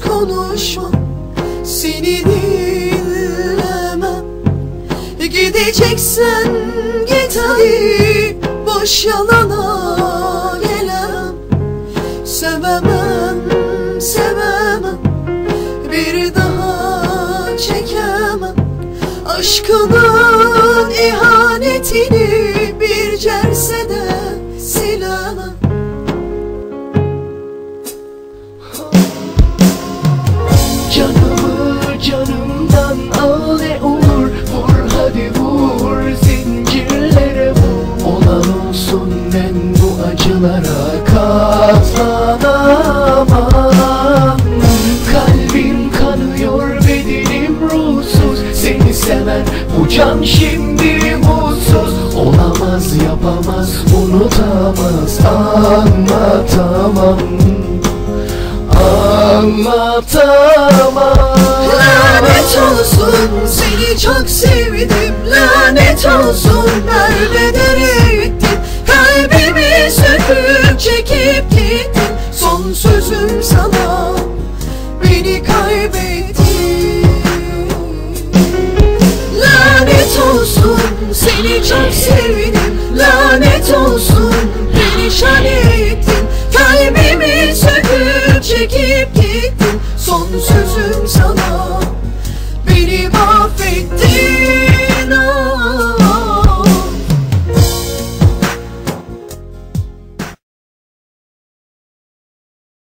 konuşmam Seni dinlemem. Gideceksen git hadi Boş yalana gelemem. Sevemem, sevemem Bir daha çekemem. Aşkının ihanetini acılara katlanamam. Kalbim kanıyor bedenim ruhsuz. Seni seven bu can şimdi mutsuz. Olamaz yapamaz unutamaz. Anlatamam. Anlatamam. Lanet olsun seni çok sevdim. Lanet olsun seni çok sevdim Lanet olsun. Perişan ettin Kalbimi söküp çekip gittin. Son sözüm sana beni mahvettin